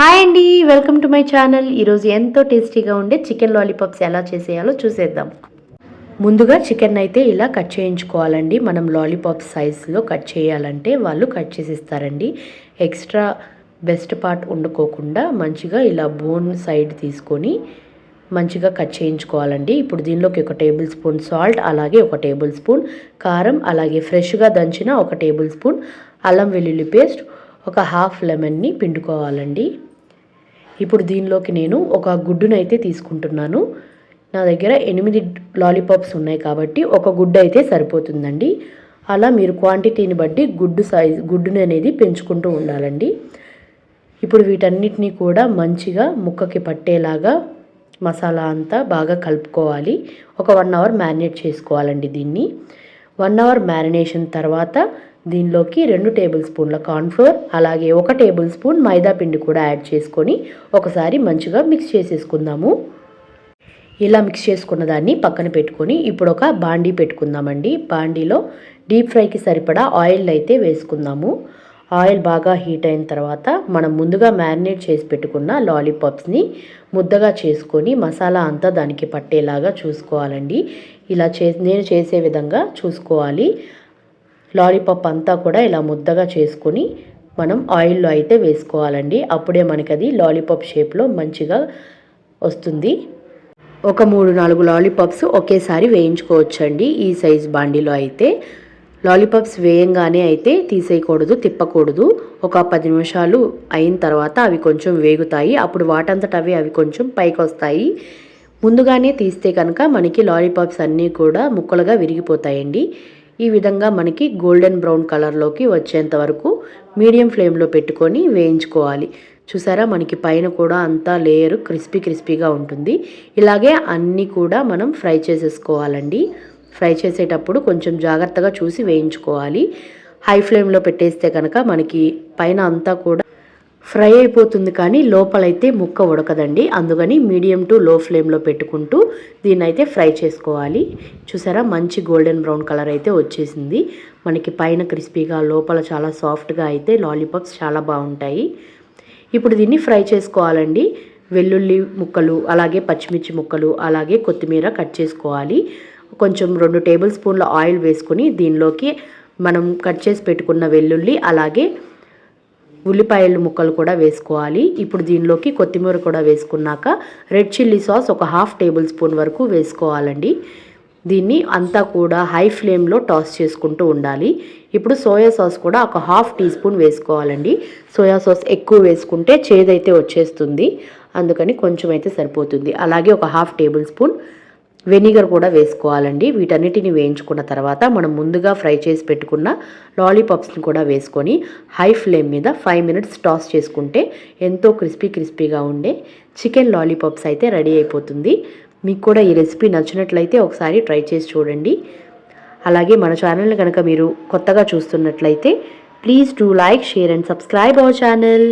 Hi అండి welcome to my channel. ఈరోజు ఎంతో టేస్టీగా ఉండే చికెన్ లాలీపాప్స్ ఎలా చేసేయాలో చూసేద్దాం. ముందుగా చికెన్ అయితే ఇలా కట్ చేయించుకోవాలండి. మనం లాలీపాప్ సైజులో కట్ చేయాలంటే వాళ్ళు కట్ చేసి ఇస్తారండి ఎక్స్ట్రా బెస్ట్ పార్ట్ వండుకోకుండా మంచిగా ఇలా బోన్ సైడ్ తీసుకొని మంచిగా కట్ చేయించుకోవాలండి. ఇప్పుడు దీనిలోకి ఒక టేబుల్ స్పూన్ సాల్ట్ అలాగే ఒక టేబుల్ స్పూన్ కారం అలాగే ఫ్రెష్గా దంచిన ఒక టేబుల్ స్పూన్ అల్లం వెల్లుల్లి పేస్ట్ ఒక హాఫ్ లెమన్ని పిండుకోవాలండి. ఇప్పుడు దీనిలోకి నేను ఒక గుడ్డునైతే తీసుకుంటున్నాను. నా దగ్గర ఎనిమిది లాలీపాప్స్ ఉన్నాయి కాబట్టి ఒక గుడ్డు అయితే సరిపోతుందండి. అలా మీరు క్వాంటిటీని బట్టి గుడ్డు సైజ్ గుడ్డుని అనేది పెంచుకుంటూ ఉండాలండి. ఇప్పుడు వీటన్నిటిని కూడా మంచిగా ముక్కకి పట్టేలాగా మసాలా అంతా బాగా కలుపుకోవాలి. ఒక వన్ అవర్ మ్యారినేట్ చేసుకోవాలండి దీన్ని. వన్ అవర్ మ్యారినేషన్ తర్వాత దీనిలోకి రెండు టేబుల్ స్పూన్ల కార్న్ఫ్లోర్ అలాగే ఒక టేబుల్ స్పూన్ మైదా పిండి కూడా యాడ్ చేసుకొని ఒకసారి మంచిగా మిక్స్ చేసేసుకుందాము. ఇలా మిక్స్ చేసుకున్న దాన్ని పక్కన పెట్టుకొని ఇప్పుడు ఒక బాండీ పెట్టుకుందామండి. బాండీలో డీప్ ఫ్రైకి సరిపడా ఆయిల్ అయితే వేసుకుందాము. ఆయిల్ బాగా హీట్ అయిన తర్వాత మనం ముందుగా మ్యారినేట్ చేసి పెట్టుకున్న లాలీపాప్స్ని ముద్దగా చేసుకొని మసాలా అంతా దానికి పట్టేలాగా చూసుకోవాలండి. ఇలా చే నేను చేసే విధంగా చూసుకోవాలి. లాలీపాప్ అంతా కూడా ఇలా ముద్దగా చేసుకొని మనం ఆయిల్లో అయితే వేసుకోవాలండి. అప్పుడే మనకి అది లాలీపాప్ షేప్లో మంచిగా వస్తుంది. ఒక మూడు నాలుగు లాలీపాప్స్ ఒకేసారి వేయించుకోవచ్చండి ఈ సైజ్ బాండీలో అయితే. లాలీపాప్స్ వేయంగానే అయితే తీసేయకూడదు తిప్పకూడదు. ఒక పది నిమిషాలు అయిన తర్వాత అవి కొంచెం వేగుతాయి. అప్పుడు వాటంతట అవి అవి కొంచెం పైకి వస్తాయి ముందుగానే తీస్తే కనుక మనకి లాలీపాప్స్ అన్నీ కూడా ముక్కలుగా విరిగిపోతాయండి. ఈ విధంగా మనకి గోల్డెన్ బ్రౌన్ కలర్లోకి వచ్చేంత వరకు మీడియం ఫ్లేమ్లో పెట్టుకొని వేయించుకోవాలి. చూసారా? మనకి పైన కూడా అంతా లేయర్ క్రిస్పీ క్రిస్పీగా ఉంటుంది. ఇలాగే అన్నీ కూడా మనం ఫ్రై చేసేసుకోవాలండి. ఫ్రై చేసేటప్పుడు కొంచెం జాగ్రత్తగా చూసి వేయించుకోవాలి. హై ఫ్లేమ్లో పెట్టేస్తే కనుక మనకి పైన అంతా కూడా ఫ్రై అయిపోతుంది కానీ లోపలైతే ముక్క ఉడకదండి. అందుకని మీడియం టు లో ఫ్లేమ్లో పెట్టుకుంటూ దీన్ని అయితే ఫ్రై చేసుకోవాలి. చూసారా మంచి గోల్డెన్ బ్రౌన్ కలర్ అయితే వచ్చేసింది. మనకి పైన క్రిస్పీగా లోపల చాలా సాఫ్ట్గా అయితే లాలీపాప్స్ చాలా బాగుంటాయి. ఇప్పుడు దీన్ని ఫ్రై చేసుకోవాలండి. వెల్లుల్లి ముక్కలు అలాగే పచ్చిమిర్చి ముక్కలు అలాగే కొత్తిమీర కట్ చేసుకోవాలి. కొంచెం రెండు టేబుల్ స్పూన్ల ఆయిల్ వేసుకొని దీనిలోకి మనం కట్ చేసి పెట్టుకున్న వెల్లుల్లి అలాగే ఉల్లిపాయలు ముక్కలు కూడా వేసుకోవాలి. ఇప్పుడు దీనిలోకి కొత్తిమీర కూడా వేసుకున్నాక రెడ్ చిల్లీ సాస్ ఒక హాఫ్ టేబుల్ స్పూన్ వరకు వేసుకోవాలండి. దీన్ని అంతా కూడా హై ఫ్లేమ్లో టాస్ చేసుకుంటూ ఉండాలి. ఇప్పుడు సోయా సాస్ కూడా ఒక హాఫ్ టీ స్పూన్ వేసుకోవాలండి. సోయా సాస్ ఎక్కువ వేసుకుంటే చేదైతే వచ్చేస్తుంది. అందుకని కొంచెం అయితే సరిపోతుంది. అలాగే ఒక హాఫ్ టేబుల్ స్పూన్ వెనిగర్ కూడా వేసుకోవాలండి. వీటన్నిటిని వేయించుకున్న తర్వాత మనం ముందుగా ఫ్రై చేసి పెట్టుకున్న లాలీపాప్స్ని కూడా వేసుకొని హై ఫ్లేమ్ మీద ఫైవ్ మినిట్స్ టాస్ చేసుకుంటే ఎంతో క్రిస్పీ క్రిస్పీగా ఉండే చికెన్ లాలీపాప్స్ అయితే రెడీ అయిపోతుంది. మీకు కూడా ఈ రెసిపీ నచ్చినట్లయితే ఒకసారి ట్రై చేసి చూడండి. అలాగే మన ఛానల్ని కనుక మీరు కొత్తగా చూస్తున్నట్లయితే please do like share and subscribe our channel.